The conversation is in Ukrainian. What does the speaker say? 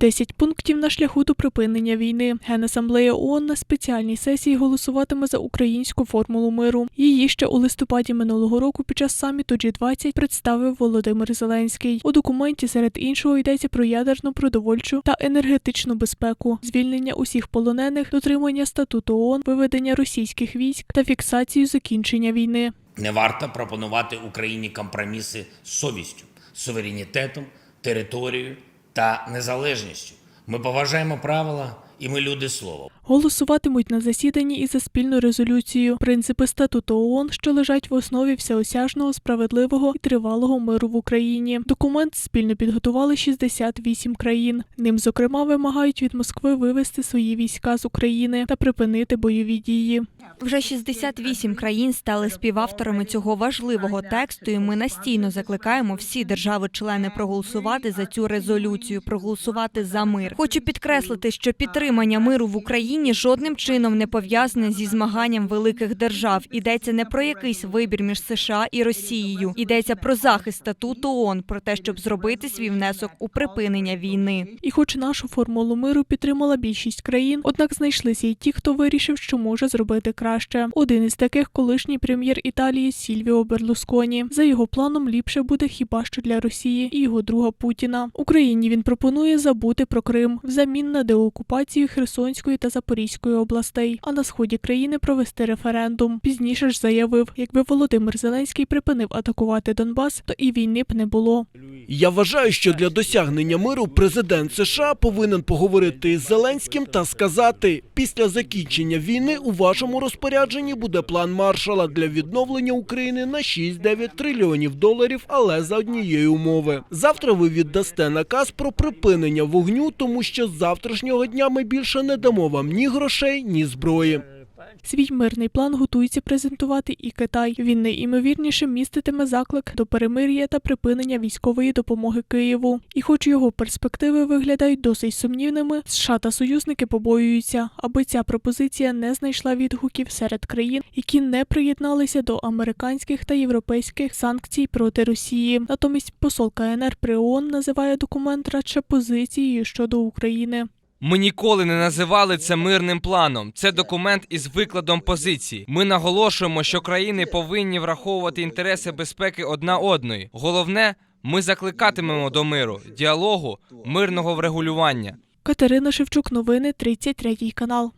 10 пунктів на шляху до припинення війни. Генасамблея ООН на спеціальній сесії голосуватиме за українську формулу миру. Її ще у листопаді минулого року під час саміту G20 представив Володимир Зеленський. У документі серед іншого йдеться про ядерну, продовольчу та енергетичну безпеку, звільнення усіх полонених, дотримання статуту ООН, виведення російських військ та фіксацію закінчення війни. Не варто пропонувати Україні компроміси з совістю, суверенітетом, територією та незалежністю. Ми поважаємо правила і ми люди слова. Голосуватимуть на засіданні і за спільну резолюцію принципи статуту ООН, що лежать в основі всеосяжного, справедливого і тривалого миру в Україні. Документ спільно підготували 68 країн. Ним, зокрема, вимагають від Москви вивести свої війська з України та припинити бойові дії. Вже 68 країн стали співавторами цього важливого тексту, і ми настійно закликаємо всі держави-члени проголосувати за цю резолюцію, проголосувати за мир. Хочу підкреслити, що підтримання миру в Україні жодним чином не пов'язане зі змаганням великих держав. Йдеться не про якийсь вибір між США і Росією. Йдеться про захист статуту ООН, про те, щоб зробити свій внесок у припинення війни. І хоч нашу формулу миру підтримала більшість країн, однак знайшлися й ті, хто вирішив, що може зробити краще. Один із таких колишній прем'єр Італії Сільвіо Берлусконі. За його планом ліпше буде хіба що для Росії і його друга Путіна. Україні він пропонує забути про Крим взамін на деокупацію Херсонської та Запорізької областей, а на сході країни провести референдум. Пізніше ж заявив, якби Володимир Зеленський припинив атакувати Донбас, то і війни б не було. Я вважаю, що для досягнення миру президент США повинен поговорити із Зеленським та сказати: після закінчення війни у вашому розпорядженні буде план маршала для відновлення України на 6-9 трильйонів доларів, але за однієї умови. Завтра ви віддасте наказ про припинення вогню, тому що з завтрашнього дня ми більше не дамо вам ні грошей, ні зброї. Свій мирний план готується презентувати і Китай. Він найімовірніше міститиме заклик до перемир'я та припинення військової допомоги Києву. І, хоч його перспективи виглядають досить сумнівними, США та союзники побоюються, аби ця пропозиція не знайшла відгуків серед країн, які не приєдналися до американських та європейських санкцій проти Росії. Натомість посол КНР при ООН називає документ радше позицією щодо України. Ми ніколи не називали це мирним планом. Це документ із викладом позицій. Ми наголошуємо, що країни повинні враховувати інтереси безпеки одна одної. Головне, ми закликатимемо до миру, діалогу, мирного врегулювання. Катерина Шевчук, новини 33 канал.